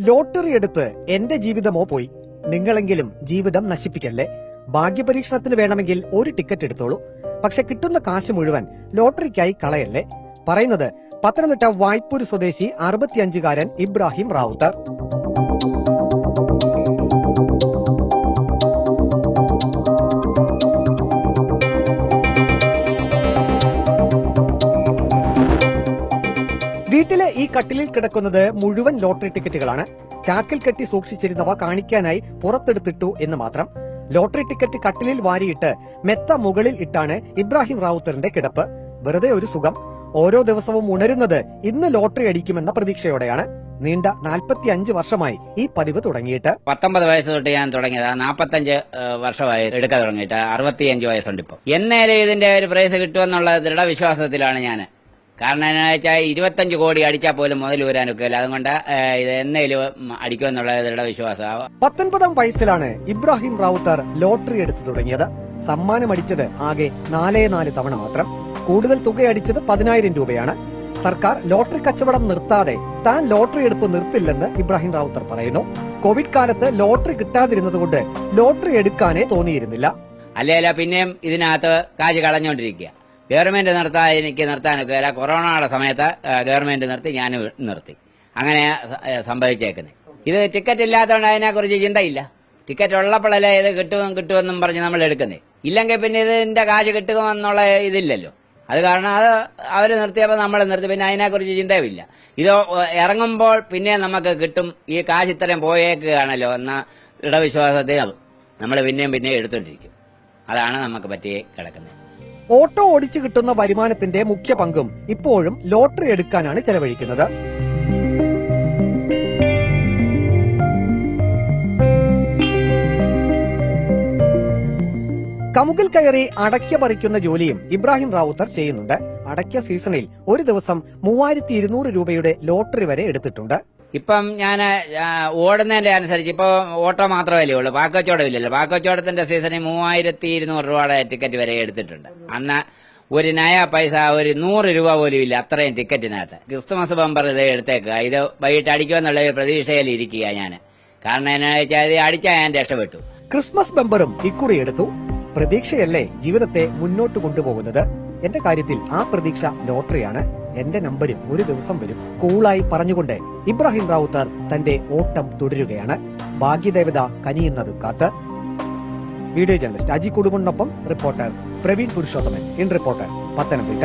Lottery എടുത്ത് എന്റെ ജീവിതമോ പോയി. നിങ്ങളെങ്കിലും ജീവിതം നശിപ്പിക്കല്ലേ? ഭാഗ്യപരീക്ഷണത്തിന് വേണമെങ്കിൽ ഒരു ടിക്കറ്റ് എടുത്തോളൂ. പക്ഷെ കിട്ടുന്ന കാശ് മുഴുവൻ ലോട്ടറിക്കായി കളയല്ലേ? പറയുന്നത് പത്തനംതിട്ട വായ്പൂര് സ്വദേശി അറുപത്തിയഞ്ചുകാരൻ ഇബ്രാഹിം റാവുത്തർ. കട്ടിലിൽ കിടക്കുന്നത് മുഴുവൻ ലോട്ടറി ടിക്കറ്റുകളാണ്. ചാക്കിൽ കെട്ടി സൂക്ഷിച്ചിരുന്നവ കാണിക്കാനായി പുറത്തെടുത്തിട്ടു എന്ന് മാത്രം. ലോട്ടറി ടിക്കറ്റ് കട്ടിലിൽ വാരിയിട്ട് മെത്ത മുകളിൽ ഇട്ടാണ് ഇബ്രാഹിം റാവുത്തറിന്റെ കിടപ്പ്. വെറുതെ ഒരു സുഖം. ഓരോ ദിവസവും ഉണരുന്നത് ഇന്ന് ലോട്ടറി അടിക്കുമെന്ന പ്രതീക്ഷയോടെയാണ്. നീണ്ട 45 വർഷമായി ഈ പതിവ് തുടങ്ങിയിട്ട്. പത്തൊമ്പത് വയസ്സ് തൊട്ട് ഞാൻ തുടങ്ങിയത്. നാൽപ്പത്തഞ്ച് വർഷമായി എടുക്കാൻ തുടങ്ങിയിട്ട്. അറുപത്തിയഞ്ച് വയസ്സുണ്ട് ഇപ്പോൾ എന്നേലും ഇതിന്റെ ഒരു പ്രൈസ് കിട്ടുമെന്നുള്ള ദൃഢവിശ്വാസത്തിലാണ് ഞാൻ കാരണം എന്നാ വെച്ചാൽ ഇരുപത്തഞ്ച് കോടി അടിച്ചാൽ പോലും മുതൽ വരാൻ ഒക്കില്ല. അതുകൊണ്ട് ഇത് എന്നേലും അടിക്കുമെന്നുള്ള വിശ്വാസം പത്തൊൻപതാം വയസ്സിലാണ് ഇബ്രാഹിം റാവുത്തർ ലോട്ടറി എടുത്തു തുടങ്ങിയത്. സമ്മാനം അടിച്ചത് ആകെ നാലേ നാല് തവണ മാത്രം. കൂടുതൽ തുക അടിച്ചത് പതിനായിരം രൂപയാണ്. സർക്കാർ ലോട്ടറി കച്ചവടം നിർത്താതെ താൻ ലോട്ടറി എടുപ്പ് നിർത്തില്ലെന്ന് ഇബ്രാഹിം റാവുത്തർ പറയുന്നു. കോവിഡ് കാലത്ത് ലോട്ടറി കിട്ടാതിരുന്നതുകൊണ്ട് ലോട്ടറി എടുക്കാനേ തോന്നിയിരുന്നില്ല. അല്ലേല പിന്നെയും ഇതിനകത്ത് കാശ് കളഞ്ഞുകൊണ്ടിരിക്കുക ഗവൺമെന്റ് നിർത്താൻ എനിക്ക് നിർത്താനൊക്കെ അല്ല കൊറോണയുടെ സമയത്ത് ഗവൺമെന്റ് നിർത്തി ഞാൻ നിർത്തി. അങ്ങനെ സംഭവിച്ചേക്കുന്നത് ഇത് ടിക്കറ്റ് ഇല്ലാത്തതുകൊണ്ട് അതിനെക്കുറിച്ച് ചിന്തയില്ല. ടിക്കറ്റ് ഉള്ളപ്പോഴല്ലേ ഇത് കിട്ടുമെന്നും കിട്ടുമെന്നും പറഞ്ഞ് നമ്മൾ എടുക്കുന്നത് ഇല്ലെങ്കിൽ പിന്നെ ഇതിന്റെ കാശ് കിട്ടുമെന്നുള്ള ഇതില്ലല്ലോ. അത് കാരണം അത് അവർ നിർത്തിയപ്പോൾ നമ്മൾ നിർത്തി പിന്നെ അതിനെക്കുറിച്ച് ചിന്തയുമില്ല. ഇത് ഇറങ്ങുമ്പോൾ പിന്നെ നമുക്ക് കിട്ടും. ഈ കാശ് ഇത്രയും പോയേക്കുകയാണല്ലോ എന്ന ഇടവിശ്വാസത്തെ നമ്മൾ പിന്നെയും പിന്നെയും എടുത്തോണ്ടിരിക്കും. അതാണ് നമുക്ക് പറ്റിയേ കിടക്കുന്നത് ഓട്ടോ ഓടിച്ചു കിട്ടുന്ന വരുമാനത്തിന്റെ മുഖ്യ പങ്കും ഇപ്പോഴും ലോട്ടറി എടുക്കാനാണ് ചെലവഴിക്കുന്നത്. കമുകിൽ കയറി അടയ്ക്ക പറിക്കുന്ന ജോലിയും ഇബ്രാഹിം റാവുത്തർ ചെയ്യുന്നുണ്ട്. അടയ്ക്ക സീസണിൽ ഒരു ദിവസം മൂവായിരത്തി രൂപയുടെ ലോട്ടറി വരെ എടുത്തിട്ടുണ്ട്. ഇപ്പം ഞാൻ ഓടുന്നതിന്റെ അനുസരിച്ച് ഇപ്പൊ ഓട്ടോ മാത്രമല്ലേ ഉള്ളൂ. പാക്കോച്ചോടം ഇല്ലല്ലോ പാക്കോച്ചോടത്തിന്റെ സീസണിൽ മൂവായിരത്തി ഇരുന്നൂറ് രൂപയുടെ ടിക്കറ്റ് വരെ എടുത്തിട്ടുണ്ട്. അന്ന് ഒരു നയ പൈസ ഒരു നൂറ് രൂപ പോലും ഇല്ല അത്രയും ടിക്കറ്റിനകത്ത്. ക്രിസ്തുമസ് ബമ്പർ ഇത് എടുത്തേക്കുക. ഇത് വൈകിട്ട് അടിക്കുമെന്നുള്ള ഒരു പ്രതീക്ഷയിൽ ഇരിക്കുക ഞാൻ കാരണം എന്നാ വെച്ചാൽ അടിച്ചാൽ ഞാൻ രക്ഷപ്പെട്ടു. ക്രിസ്മസ് ബമ്പറും ഇക്കുറി എടുത്തു. പ്രതീക്ഷയല്ലേ ജീവിതത്തെ മുന്നോട്ട് കൊണ്ടുപോകുന്നത്? എന്റെ കാര്യത്തിൽ ആ പ്രതീക്ഷ ലോട്ടറിയാണ്. എന്റെ നമ്പരും ഒരു ദിവസം വരും. കൂളായി പറഞ്ഞുകൊണ്ട് ഇബ്രാഹിം റാവുത്തർ തന്റെ ഓട്ടം തുടരുകയാണ്. ഭാഗ്യദേവത കനിയുന്നത് കാത്ത്. Video journalist Aji കുടുംബനൊപ്പം reporter Praveen Purushothaman. In reporter Pathanamthitta.